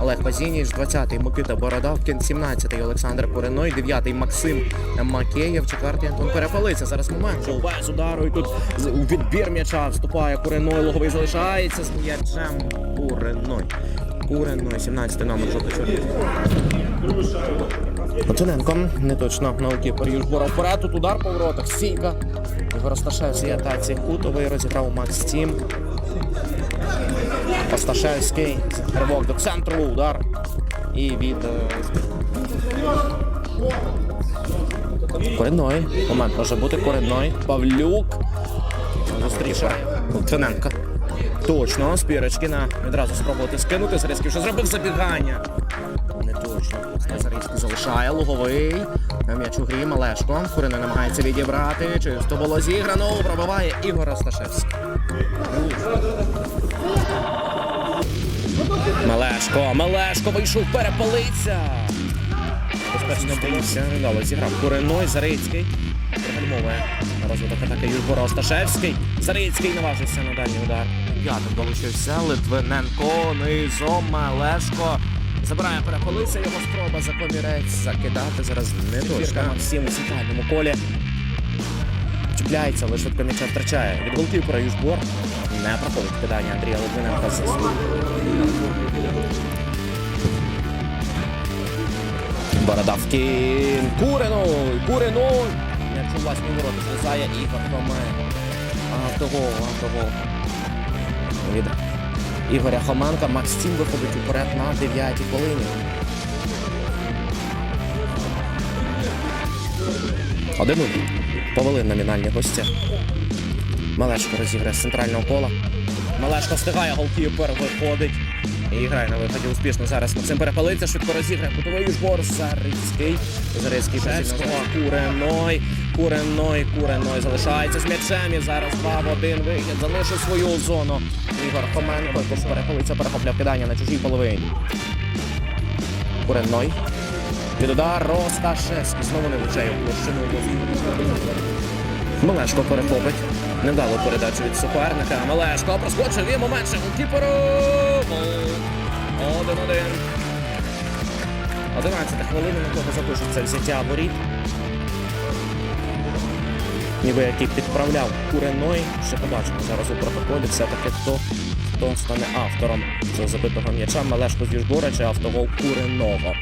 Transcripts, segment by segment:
Базініч, 20-й Микита Бородавкін, 17-й Олександр Куриной, 9-й Максим Макеєв, 4-й Антон Перепалиця. Зараз момент. Жовбай з удару і тут у відбір м'яча вступає Куриной, логовий залишається з м'ячем Куриной. Куриной, 17-й номер жовто-чорний. Литвиненко, не точно на окіпер Южбора вперед, тут удар по воротах, стійка. Ігор Осташевський атаці кутовий розіграв Макс Тім. Осташевський, ривок до центру, удар. І від е, Момент може бути Коридной. Павлюк. Зустрічає Литвиненко. Точно, Спірочкіна відразу спробувати скинути. Зарізький вже зробив забігання. Не точно. Зарізький залишає луговий. М'яч грі Малешко. Курина намагається відібрати. Чисто було зіграно. Пробиває Ігор Осташевський. Мелешко, Мелешко вийшов, перепалиться. Безпечно боївся, невдало зіграв. Куриной, Зарицький. Пригальмовує розвиток атаки Юрбора Осташевський. Зарицький наважився на дальній удар. П'ятим долучився Литвиненко, низом, Мелешко. Забирає перепалиця, його спроба за комірець закидати. Зараз не точка. Максим у центральному колі. Чіпляється, але швидко м'яча втрачає. Від голкіпера Южбор не проходить кидання Андрія Литвиненка з Бородавкін. Куриной! Куриной! М'яч у власні ворота злізає Ігор Хомен. Автогол, автогол. Ігоря Хоменка. Макс Тім виходить уперед на 9-й хвилині. Один нуль. Повели номінальні гості. Малешко розіграє з центрального кола. Малешко встигає, голкіпер виходить. І грає на виході успішно. Зараз Максим перепалиться, швидко розіграє. Кутовий жбор Зарицький. Зарицький Шевського. Куреной. Куреной, Куреной залишається з м'ячем. І зараз 2 в 1 вихід. Залишив свою зону. Ігор Хоменко. Тут перепалиться, перехопляв кидання на чужій половині. Куреной. Від удар Росташевський. Знову не влучає в площину. Мелешко перехопить. Невдалу передачу від суперника. Мелешко проскочив і момент ще голкіперу. Гол. Один-один. 11 хвилина, на кого запишеться взяття воріт. Ніби який підправляв Куреной. Ще побачимо зараз у протоколі все-таки хто, хто стане автором цього забитого м'яча. Мелешко з Южбора чи автогол Куреного.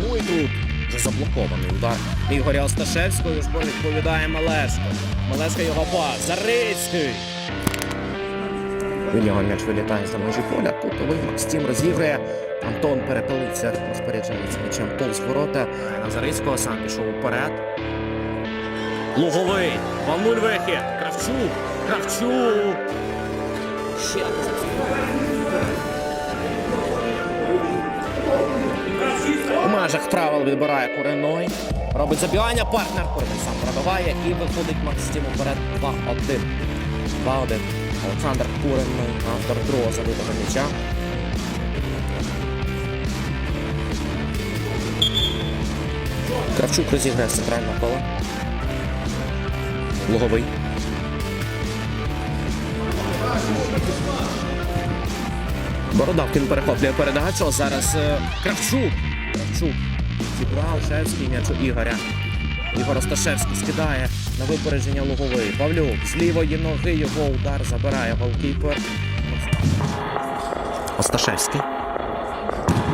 Ну і тут заблокований удар Ігоря Осташевського. Южбор відповідає Малешко. Малешко його пас. Зарицький. Від нього м'яч вилітає за межі поля. Кутовий Макстім розігрує. Антон перепилиться, розпоряджається м'ячем повз ворота. А Зарицького сам пішов уперед. Луговий. 2-0 вихід. Кравчук. Кравчук. Ще раз. У межах правил відбирає Куриной. Робить забігання, партнер Куриной сам пробиває і виходить Максим уперед 2-1. 2-1. Олександр Куриной, автор другого забитого м'яча. Кравчук розіграє з центрального кола. Луговий. Бородавкін перехоплює передачу. Зараз е, Кравчук. Кравчук. Зібрав Шевський м'яч Ігоря. Ігор Осташевський скидає на випередження Луговий. Павлюк з лівої ноги його удар забирає голкіпер. Осташевський.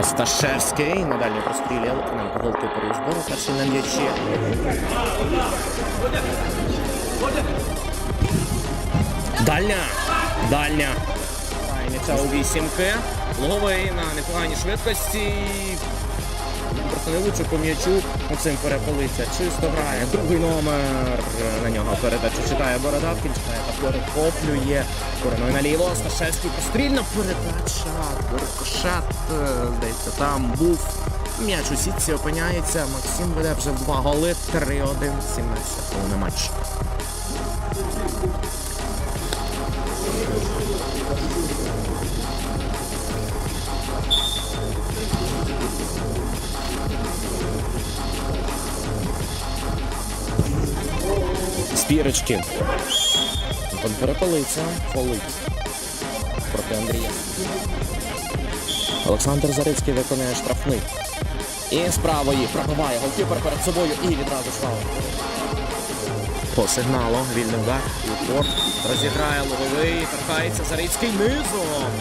Осташевський на дальній прострілі Литвиненко голкіпер у збору. Перший на м'ячі. Дальня. Дальня. М'яча у вісімки. Луговий на непоганій швидкості. Просто не влучив по м'ячу. Максим перепалиться. Чисто грає. Другий номер. На нього передачу читає Бородавкін. Читає та перехоплює. Короною наліво. Сташевський пострільна передача. Рикошет. е, Здається, там був. М'яч у сітці опиняється. Максим веде вже два голи. 3-1. 17 хвилин матч. Спірочки. Антон перепалиться. Фолить. Проти Андрія. Олександр Зарицький виконує штрафний. І з правої пробиває голкіпер перед собою і відразу ж. По сигналу вільний удар. Упор розіграє логовий. Торкається Зарицький низом.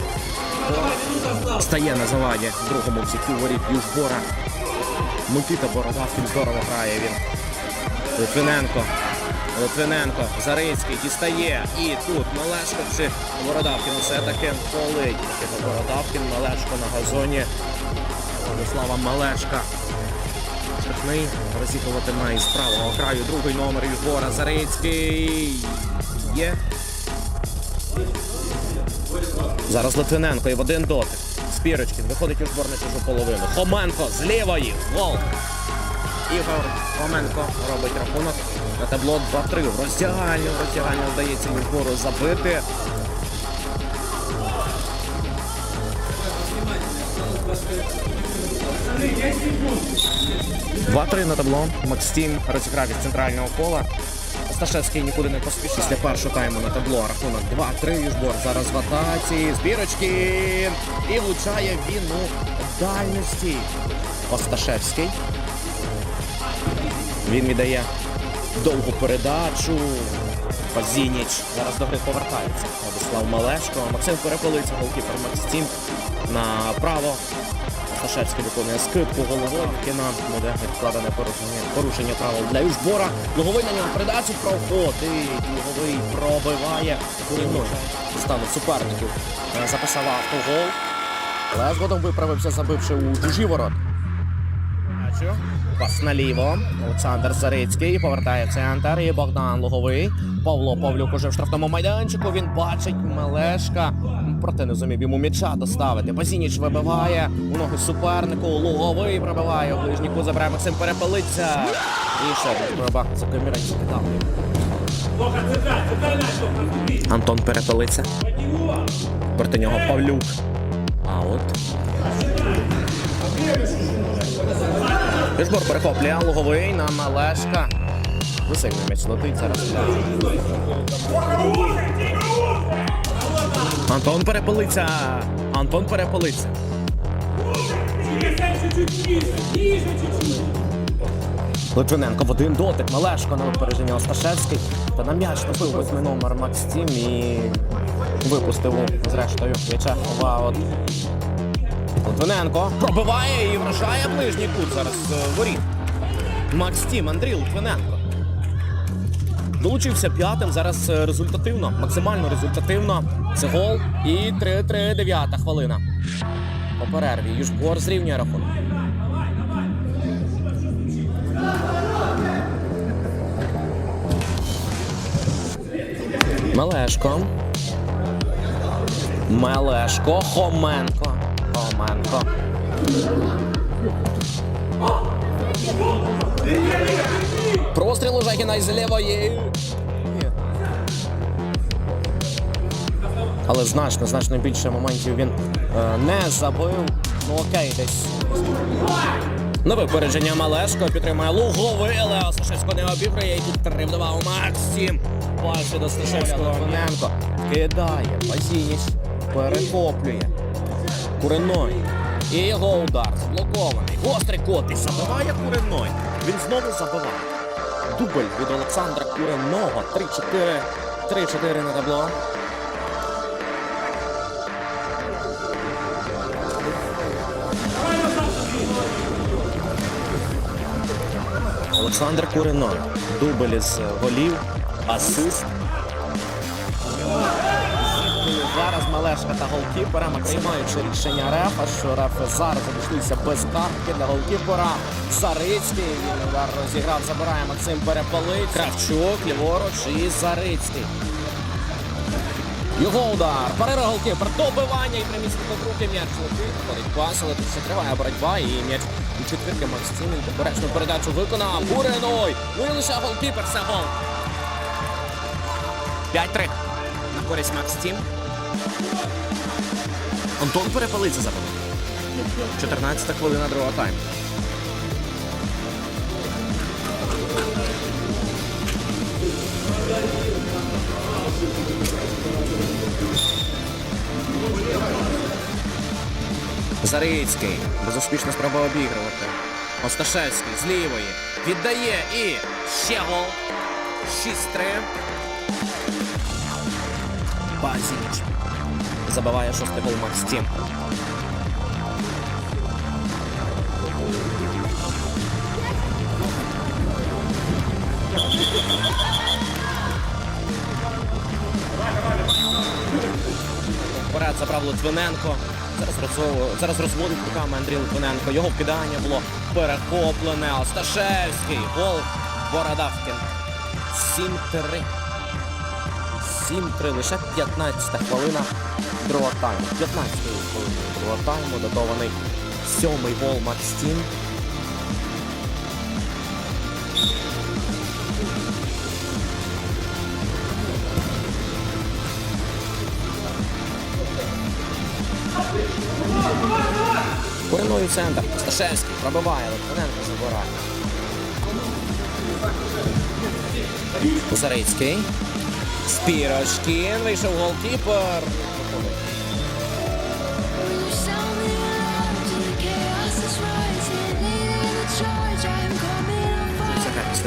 Стає на заваді другому в сітку воріт Южбора. Микита Бородавкін здорово грає він. Литвиненко. Литвиненко. Зарицький дістає. І тут Малешко чи Бородавкін все-таки полить. Бородавкін, Малешко на газоні. Владислава Малешка. Штрафний розігруватиме із правого краю другий номер Южбора. Зарицький. Є. Зараз Литвиненко і в один дотик. Спірочкін виходить у збор чужу половину. Хоменко з лівої. Гол. Ігор Хоменко робить рахунок на табло 2-3. В роздягальню. Роздягальню вдається Южбору забити. Два-три на табло. Максим розіграв із центрального кола. Осташевський нікуди не поспішив. Після першого тайму на табло рахунок 2-3. Южбор зараз в атаці. Збірочки. І влучає він у дальності. Осташевський. Він віддає довгу передачу. Пазініч зараз до гри повертається. Владислав Малешко. Максим перепалиться голкіпер Максим направо. Осташевський виконує скидку головою. Кіна буде відкладене порушення, порушення правил для Южбора. Луговий на нього передачу проходить. Луговий пробиває. Німно стану суперників. Е, Записав автогол. Але згодом виправився, забивши у чужі ворот. Пас наліво. Олександр Зарицький повертає центр. І Богдан Луговий. Павло Павлюк уже в штрафному майданчику. Він бачить Мелешка. Проте не зумів йому м'яча доставити. Базініч вибиває у ноги супернику. Луговий пробиває у ближній кут. Забирає Максим перепелиться. І ще одна спроба за комірець кидав. Антон перепелиться. Проти нього Павлюк. А от. Пішбор перехоплює луговий на Малешка. Висильний м'яч летить зараз. Антон перепилиться. Антон перепилиться. Литвиненко в один дотик. Малешко на випередження Осташевський. Та на м'яч напив восьмий номер Макс Тім і випустив зрештою в аут. Литвиненко пробиває і вражає ближній кут зараз е, воріт. Макс Тім, Андрій Литвиненко. Долучився п'ятим. Зараз е, результативно, максимально результативно. Це гол. І 3-3, дев'ята хвилина. По перерві. Южбор зрівнює рахунок. Мелешко. Мелешко. Хоменко. Хоменко. Простріл у Жагіна із лівої. Але значно, значно більше моментів він е, не забив. Ну окей, десь. На випередження Малешко підтримує Луговий, але Осташевського не обіграє. І тут тривдував Максим. Пальці до Сташевського Литвиненко. Кидає. Базініч перехоплює. Куриной. І його удар заблокований. Гострий кот і забиває Куриной. Він знову забиває. Дубль від Олександра Куреного. 3-4. 3-4 на табло. Олександр Курено. Дубль із голів. Асист. Зараз Малешка та голкіпера, приймаючи рішення рефа, що рефи зараз обійшлися без картки для голкіпера. Зарицький, він удар розіграв, забирає Максим Перепалить. Кравчук, ліворуч і Зарицький. Його удар. Перера голкіпер, добивання і примісника в руки м'яч летить. Пас, але тут ще триває боротьба і м'яч у четвірки Максим поперечну передачу виконав. Буреной. Ну і лише голкіпер, це гол. 5-3. На користь Макс Тім. Антон перепалиться забив. 14 хвилина другого тайму. Зарицький. Безуспішно спроба обігрувати. Осташевський з лівої. Віддає і ще гол. 6-3. Базініч. Забиває шостий гол Макс Тім. Вперед забрав Литвиненко. Зараз, розво- зараз розводить руками Андрій Литвиненко. Його вкидання було перехоплене. Осташевський. Гол Бородавкін. 7-3. 7-3. Лише 15 хвилина другого тайму. 15 хвилина другого. Датований сьомий гол Макс Тім. Кореною центр. Сташевський пробиває, Литвиненко забирає. Зарицький. Спірочкін. Вийшов голкіпер.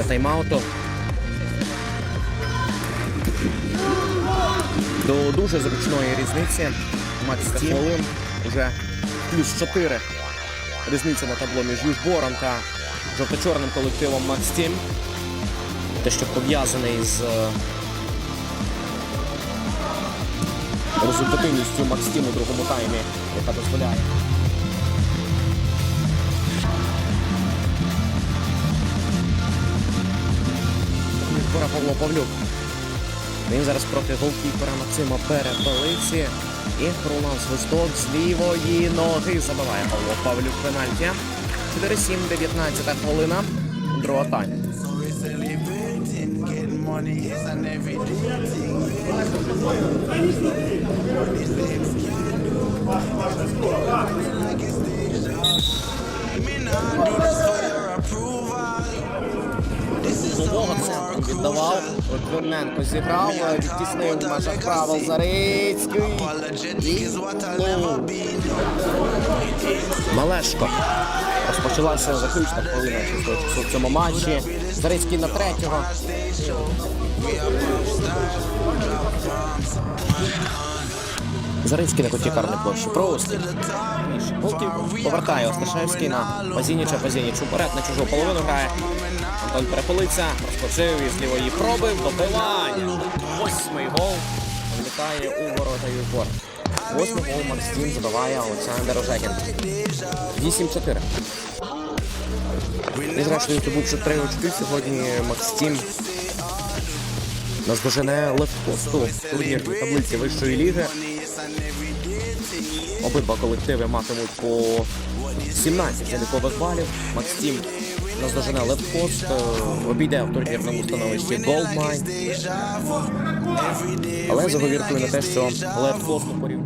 Після тайм-ауту. До дуже зручної різниці. Макс хвилин. Уже плюс 4. Різниця на табло між Южбором та жовто-чорним колективом Макс Тім. Те, що пов'язаний з е, результативністю Макс Тім у другому таймі, яка дозволяє. Пора Павло Павлюк. Він зараз проти голкіпера Максима Перепелиці. І пролав свисток з лівої ноги. Забиває Павло Павлюк пенальті. 4-7, 19 хвилина. Друга тайм. Віддавав. Литвиненко зіграв, відтіснив в межах правил Зарицький. Be. Малешко. Розпочалася заключна чистого в цьому матчі. Зарицький на третього. Зарицький на куті карної площі. Просто. Повертає Осташевський на Пазініча. Пазініч уперед на чужу половину грає. Антон перепилиться, розпочив із лівої проби, добивання. Восьмий гол. Влітає у ворота Южбор. Восьмий гол Максим забиває Олександр Ожегін. 8-4. І зрештою здобувши три очки, сьогодні Максим наздожене легкосту в турнірній таблиці вищої ліги. Обидва колективи матимуть по 17 залікових балів. Максим наздожене левпост, е, обійде в турнірному становищі Goldmine. Але заговіркою на те, що левпост у порівнянні.